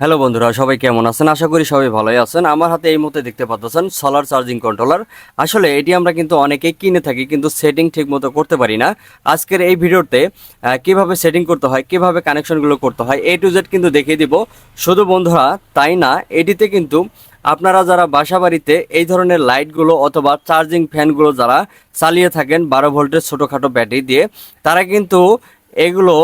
Hello বন্ধুরা, সবাই কেমন আছেন? আশা করি সবাই ভালোই আছেন। আমার হাতে এই মুহূর্তে দেখতে পাচ্ছেন সোলার চার্জিং কন্ট্রোলার আসলে এটি আমরা কিন্তু অনেকেই কিনে থাকি, কিন্তু সেটিং ঠিকমতো করতে পারি না। আজকের এই ভিডিওতে কীভাবে সেটিং করতে হয়, কীভাবে কানেকশনগুলো করতে হয় এ টু জেড কিন্তু দেখিয়ে দিব। শুধু বন্ধুরা, তাই না? এটিতে কিন্তু আপনারা যারা বাসা বাড়িতে এই ধরনের লাইটগুলো অথবা চার্জিং ফ্যানগুলো যারা চালিয়ে থাকেন, বারো ভোল্টের ছোটোখাটো ব্যাটারি দিয়ে, তারা কিন্তু এগুলো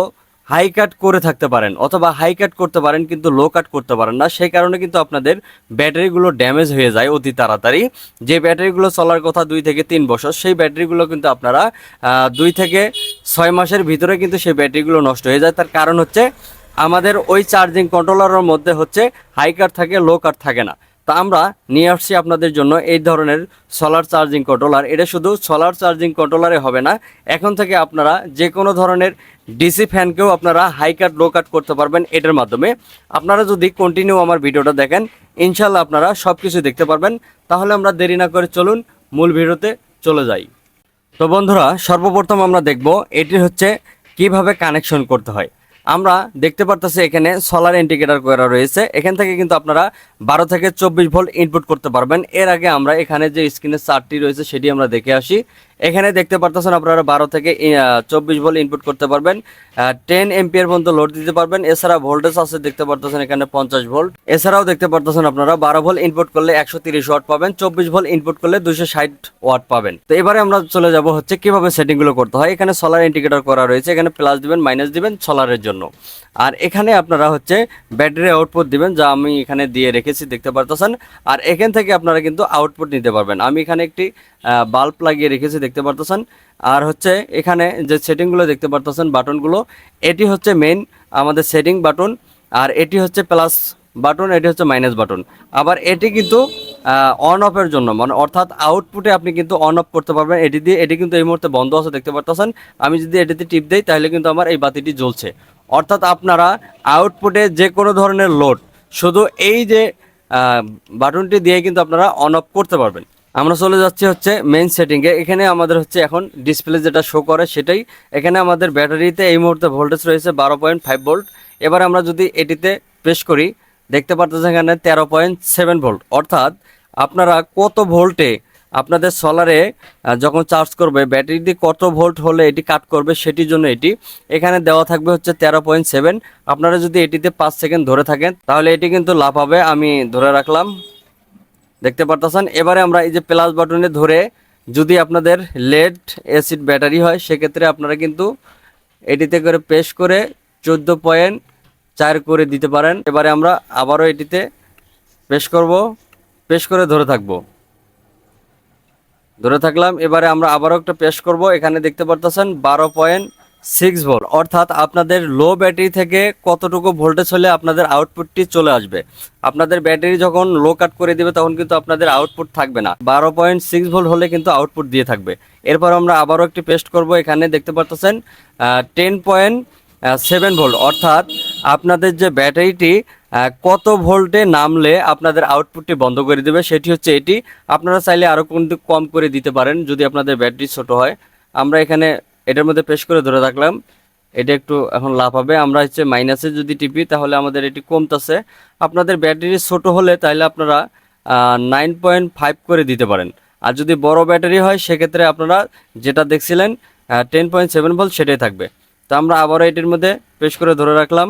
হাই কাট করে থাকতে পারেন অথবা হাই কাট করতে পারেন কিন্তু লো কাট করতে পারেন না। সেই কারণে কিন্তু আপনাদের ব্যাটারিগুলো ড্যামেজ হয়ে যায় অতি তাড়াতাড়ি। যে ব্যাটারিগুলো চলার কথা দুই থেকে তিন বছর, সেই ব্যাটারিগুলো কিন্তু আপনারা দুই থেকে ছয় মাসের ভিতরে কিন্তু সেই ব্যাটারিগুলো নষ্ট হয়ে যায়। তার কারণ হচ্ছে আমাদের ওই চার্জিং কন্ট্রোলারের মধ্যে হচ্ছে হাই কাট থাকে লো কাট থাকে না। তা আমরা নিয়ে আসছি আপনাদের জন্য এই ধরনের সোলার চার্জিং কন্ট্রোলার এটা শুধু সোলার চার্জিং কন্ট্রোলারে হবে না, এখন থেকে আপনারা যে কোনো ধরনের ডিসি ফ্যানকেও আপনারা হাই কাট লো কাট করতে পারবেন এটার মাধ্যমে। আপনারা যদি কন্টিনিউ আমার ভিডিওটা দেখেন ইনশাল্লাহ আপনারা সব কিছু দেখতে পারবেন। তাহলে আমরা দেরি না করে চলুন মূল ভিডিওতে চলে যাই। তো বন্ধুরা, সর্বপ্রথম আমরা দেখব এটি হচ্ছে কীভাবে কানেকশন করতে হয়। আমরা দেখতে পারতেছি এখানে সোলার ইন্ডিকেটার করা রয়েছে। এখান থেকে কিন্তু আপনারা বারো থেকে চব্বিশ ভোল্ট ইনপুট করতে পারবেন। এর আগে আমরা এখানে যে স্ক্রিনের চার্টটি রয়েছে, সেটি আমরা দেখে আসি। এখানে দেখতে পারতেছেন আপনারা বারো থেকে চব্বিশ ভোল্ট ইনপুট করতে পারবেন। টেন এমপিয়ার পর্যন্ত লোড দিতে পারবেন। এছাড়া ভোল্টেজ আছে, দেখতে পারতেছেন এখানে পঞ্চাশ ভোল্ট। এছাড়াও দেখতে পারতেছেন আপনারা বারো ভোল্ট ইনপুট করলে একশো তিরিশ ওয়াট পাবেন, চব্বিশ ভোল্ট ইনপুট করলে দুশো ষাট ওয়াট পাবেন। তো এবারে আমরা চলে যাব হচ্ছে কীভাবে সেটিংগুলো করতে হয়। এখানে সোলার ইন্ডিকেটর করা রয়েছে, এখানে প্লাস দিবেন মাইনাস দিবেন সোলারের জন্য। আর এখানে আপনারা হচ্ছে ব্যাটারি আউটপুট দিবেন, যা আমি এখানে দিয়ে রেখেছি, দেখতে পারতেছেন। আর এখান থেকে আপনারা কিন্তু আউটপুট নিতে পারবেন। আমি এখানে একটি বাল্ব লাগিয়ে রেখেছি, দেখতে পারতেছেন? আর হচ্ছে এখানে যে সেটিংগুলো দেখতে পারতেছেন বাটনগুলো, এটি হচ্ছে মেইন আমাদের সেটিং বাটন আর এটি হচ্ছে প্লাস বাটন এটি হচ্ছে মাইনাস বাটন আবার এটি কিন্তু অন অফের জন্য মানে অর্থাৎ আউটপুটে আপনি কিন্তু অন অফ করতে পারবেন। এটি দিয়ে, এটি কিন্তু এই মুহূর্তে বন্ধ আছে, দেখতে পারতেছেন? আমি যদি এটিতে টিপ দেই, তাহলে কিন্তু আমার এই বাতিটি জ্বলছে। অর্থাৎ আপনারা আউটপুটে যে কোনো ধরনের লোড শুধু এই যে বাটনটি দিয়ে কিন্তু আপনারা অন অফ করতে পারবেন। আমরা চলে যাচ্ছি হচ্ছে মেইন সেটিংয়ে এখানে আমাদের হচ্ছে এখন ডিসপ্লে যেটা শো করে সেটাই। এখানে আমাদের ব্যাটারিতে এই মুহূর্তে ভোল্টেজ রয়েছে বারো পয়েন্ট ফাইভ ভোল্ট এবার আমরা যদি এটিতে প্রেস করি, দেখতে পারতেছেন এখানে তেরো পয়েন্ট সেভেন ভোল্ট অর্থাৎ আপনারা কত ভোল্টে আপনাদের সোলারে যখন চার্জ করবে, ব্যাটারিটি কত ভোল্ট হলে এটি কাট করবে সেটির জন্য এটি। এখানে দেওয়া থাকবে হচ্ছে তেরো পয়েন্ট সেভেন আপনারা যদি এটিতে পাঁচ সেকেন্ড ধরে থাকেন, তাহলে এটি কিন্তু লাভ হবে আমি ধরে রাখলাম। দেখতে পারতেছেন? এবারে আমরা এই যে প্লাস বাটনে ধরে যদি আপনাদের লেড অ্যাসিড ব্যাটারি হয়, সেক্ষেত্রে আপনারা কিন্তু এটিতে করে পেশ করে চোদ্দ পয়েন্ট চার করে দিতে পারেন। এবারে আমরা আবারও এটিতে পেশ করব। পেশ করে ধরে থাকব। ধরে থাকলাম। এবারে আমরা আবারও একটা পেশ করব। এখানে দেখতে পারতেছেন, বারো পয়েন্ট সিক্স ভোল্ট অর্থাৎ আপনাদের লো ব্যাটারি থেকে কতটুকু ভোল্টেজ হলে আপনাদের আউটপুটটি চলে আসবে। আপনাদের ব্যাটারি যখন লো কাট করে দিবে, তখন কিন্তু আপনাদের আউটপুট থাকবে না। বারো পয়েন্ট সিক্স ভোল্ট হলে কিন্তু আউটপুট দিয়ে থাকবে। এরপর আমরা আবারও একটি পেস্ট করব। এখানে দেখতে পারতেছেন টেন পয়েন্ট সেভেন ভোল্ট অর্থাৎ আপনাদের যে ব্যাটারিটি কত ভোল্টে নামলে আপনাদের আউটপুটটি বন্ধ করে দেবে, সেটি হচ্ছে এটি। আপনারা চাইলে আরও কিন্তু কম করে দিতে পারেন যদি আপনাদের ব্যাটারি ছোট হয়। আমরা এখানে এটার মধ্যে পেশ করে ধরে রাখলাম। এটা একটু এখন লাভ হবে। আমরা হচ্ছে মাইনাসে যদি টিপি, তাহলে আমাদের এটি কমতেছে। আপনাদের ব্যাটারি ছোট হলে তাহলে আপনারা নাইন পয়েন্ট ফাইভ করে দিতে পারেন। আর যদি বড় ব্যাটারি হয়, সেক্ষেত্রে আপনারা যেটা দেখছিলেন টেন পয়েন্ট সেভেন ভোল্ট সেটাই থাকবে। তো আমরা আবারও এটির মধ্যে পেশ করে ধরে রাখলাম।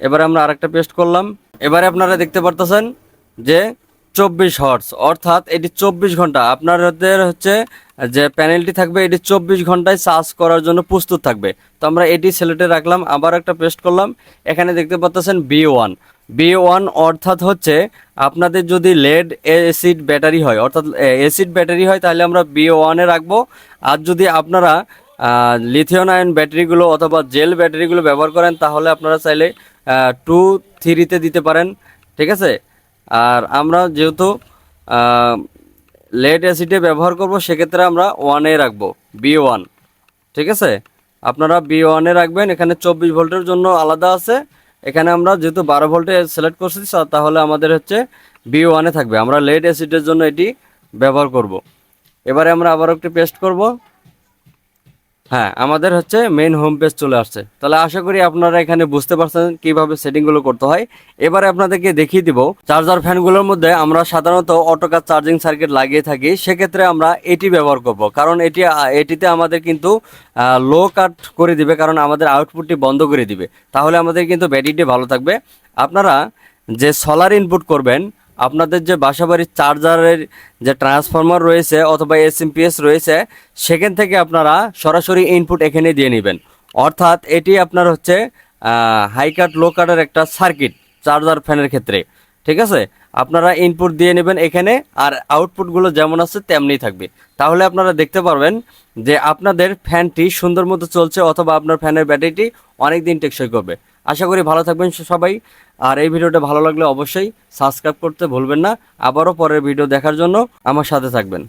এবারে আমরা আরেকটা পেস্ট করলাম। এবারে আপনারা দেখতে পারতেছেন যে চব্বিশ হর্স অর্থাৎ এটি চব্বিশ ঘণ্টা। আপনাদের হচ্ছে যে প্যানেলটি থাকবে, এটি চব্বিশ ঘন্টায় চার্জ করার জন্য প্রস্তুত থাকবে। তো আমরা এটি সিলেক্টে রাখলাম, আবার একটা পেস্ট করলাম। এখানে দেখতে পাচ্ছেন বি ওয়ান বি ওয়ান অর্থাৎ হচ্ছে আপনাদের যদি লেড এসিড ব্যাটারি হয়, অর্থাৎ এসিড ব্যাটারি হয়, তাহলে আমরা বি ওয়ানে রাখব। আর যদি আপনারা লিথিয়ন আয়ন ব্যাটারিগুলো অথবা জেল ব্যাটারিগুলো ব্যবহার করেন, তাহলে আপনারা চাইলে টু থ্রিতে দিতে পারেন। ঠিক আছে? আর আমরা যেহেতু লেড অ্যাসিডে ব্যবহার করব, সেক্ষেত্রে আমরা ওয়ানে রাখব বি ওয়ান ঠিক আছে? আপনারা বি ওয়ানে রাখবেন, এখানে চব্বিশ ভোল্টের জন্য আলাদা আছে। এখানে আমরা যেহেতু বারো ভোল্টে সিলেক্ট করছি তাহলে আমাদের হচ্ছে বি ওয়ানে থাকবে। আমরা লেড অ্যাসিডের জন্য এটি ব্যবহার করব। এবারে আমরা আবার একটি পেস্ট করব। হ্যাঁ আমাদের হচ্ছে মেইন হোম পেজ চলে আসছে। তাহলে আশা করি আপনারা এখানে বুঝতে পারছেন কীভাবে সেটিংগুলো করতে হয়। এবারে আপনাদেরকে দেখিয়ে দিব চার্জার ফ্যানগুলোর মধ্যে আমরা সাধারণত অটোকার চার্জিং সার্কিট লাগিয়ে থাকি। সেক্ষেত্রে আমরা এটি ব্যবহার করব, কারণ এটি এটিতে আমাদের কিন্তু লো কাট করে দিবে, কারণ আমাদের আউটপুটটি বন্ধ করে দিবে। তাহলে আমাদের কিন্তু ব্যাটারিটি ভালো থাকবে। আপনারা যে সোলার ইনপুট করবেন আপনাদের যে বাসাবাড়ির চার্জারের যে ট্রান্সফরমার রয়েছে অথবা এসএমপিএস রয়েছে, সেখান থেকে আপনারা সরাসরি ইনপুট এখানে দিয়ে নেবেন। অর্থাৎ এটি আপনার হচ্ছে হাই কাট লো কাটের একটা সার্কিট চার্জার ফ্যানের ক্ষেত্রে। ঠিক আছে? আপনারা ইনপুট দিয়ে নেবেন এখানে, আর আউটপুটগুলো যেমন আছে তেমনি থাকবে। তাহলে আপনারা দেখতে পারবেন যে আপনাদের ফ্যানটি সুন্দর মতো চলছে, অথবা আপনার ফ্যানের ব্যাটারিটি অনেক দিন টেকসই করবে। আশা করি ভালো থাকবেন সবাই। আর এই ভিডিওটা ভালো লাগলে অবশ্যই সাবস্ক্রাইব করতে ভুলবেন না। আবারও পরের ভিডিও দেখার জন্য আমার সাথে থাকবেন।